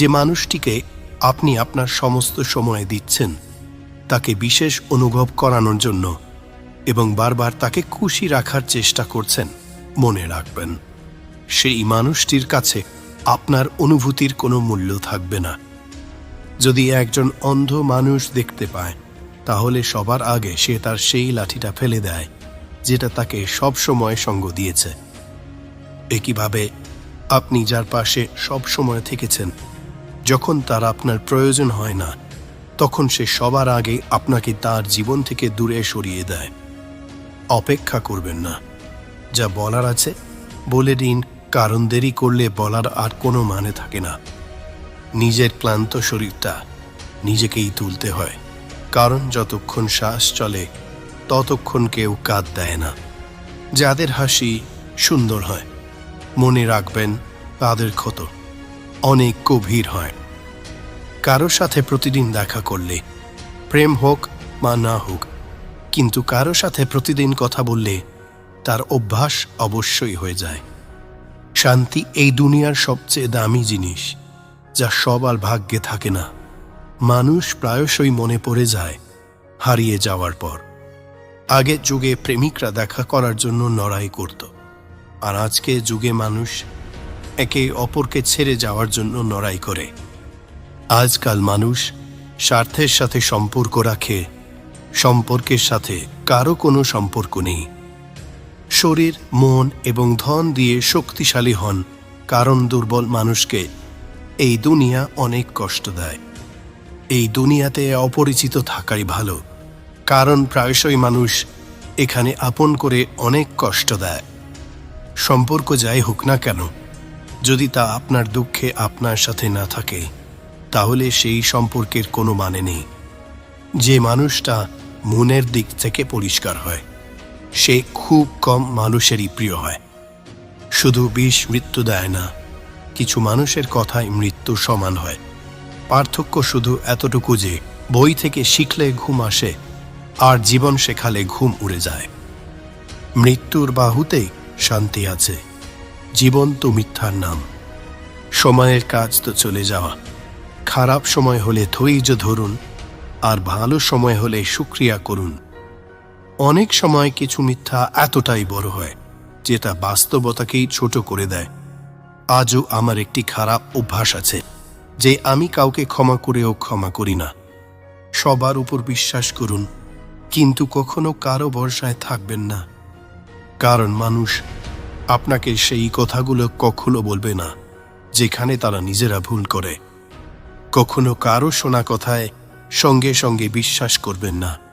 যে মানুষটিকে আপনি আপনার সমস্ত সময় দিচ্ছেন, তাকে বিশেষ অনুভব করানোর জন্য এবং বারবার তাকে খুশি রাখার চেষ্টা করছেন, মনে রাখবেন। সেই মানুষটির কাছে আপনার অনুভূতির কোনো মূল্য থাকবে না। যদি একজন অন্ধ মানুষ দেখতে পায়, তাহলে সবার আগে সে তার সেই লাঠিটা ফেলে দেয়, যেটা তাকে সব সময় সঙ্গ দিয়েছে। একইভাবে আপনি যার পাশে সব সময় থেকেছেন যখন তার আপনার প্রয়োজন হয় না, তখন সে সবার আগে আপনাকে তার জীবন থেকে দূরে সরিয়ে দেয়। অপেক্ষা করবেন না। যা বলার আছে, বলে দিন, কারণ দেরি করলে বলার আর কোনো মানে থাকে না। নিজের ক্লান্ত শরীরটা নিজেকেই তুলতে হয়, কারণ যতক্ষণ শ্বাস চলে, ততক্ষণ কেউ কাঁদ দেয় না। যাদের হাসি সুন্দর হয়, মনে রাখবেন, তাদের ক্ষত অনেক গভীর হয়। কারও সাথে প্রতিদিন দেখা করলে, প্রেম হোক বা না হোক, কিন্তু কারও সাথে প্রতিদিন কথা বললে তার অভ্যাস অবশ্যই হয়ে যায়। শান্তি এই দুনিয়ার সবচেয়ে দামি জিনিস, যা সবার ভাগ্যে থাকে না। মানুষ প্রায়শই মনে পড়ে যায়, হারিয়ে যাওয়ার পর। আগের যুগে প্রেমিকরা দেখা করার জন্য লড়াই করত, আর আজকে যুগে মানুষ একে অপরকে ছেড়ে যাওয়ার জন্য লড়াই করে। আজকাল মানুষ স্বার্থের সাথে সম্পর্ক রাখে, সম্পর্কের সাথে কারও কোনো সম্পর্ক নেই। শরীর, মন এবং ধন দিয়ে শক্তিশালী হন, কারণ দুর্বল মানুষকে এই দুনিয়া অনেক কষ্ট দেয়। এই দুনিয়াতে অপরিচিত থাকাই ভালো, কারণ প্রায়শই মানুষ এখানে আপন করে অনেক কষ্ট দেয়। সম্পর্ক যাই হোক না কেন, যদি তা আপনার দুঃখে আপনার সাথে না থাকে তাহলে সেই সম্পর্কের কোনো মানে নেই। যে মানুষটা মনের দিক থেকে পরিষ্কার হয়, সে খুব কম মানুষেরই প্রিয় হয়। শুধু বিষ মৃত্যু দেয় না, কিছু মানুষের কথায় মৃত্যু সমান হয়। পার্থক্য শুধু এতটুকু যে, বই থেকে শিখলে ঘুম আসে, আর জীবন শেখালে ঘুম উড়ে যায়। মৃত্যুর বাহুতেই শান্তি আছে। জীবন তো মিথ্যার নাম। সময়ের কাজ তো চলে যাওয়া। খারাপ সময় হলে ধৈর্য ধরুন, আর ভালো সময় হলে সুক্রিয়া করুন। অনেক সময় কিছু মিথ্যা এতটাই বড় হয়, যেটা বাস্তবতাকেই ছোট করে দেয়। আজও আমার একটি খারাপ অভ্যাস আছে, যে আমি কাউকে ক্ষমা করেও ক্ষমা করি না। সবার উপর বিশ্বাস করুন, কিন্তু কখনো কারও ভরসায় থাকবেন না। কারণ মানুষ আপনাকে সেই কথাগুলো কখনো বলবে না, যেখানে তারা নিজেরা ভুল করে। কখনো কারও শোনা কথায় সঙ্গে সঙ্গে বিশ্বাস করবেন না।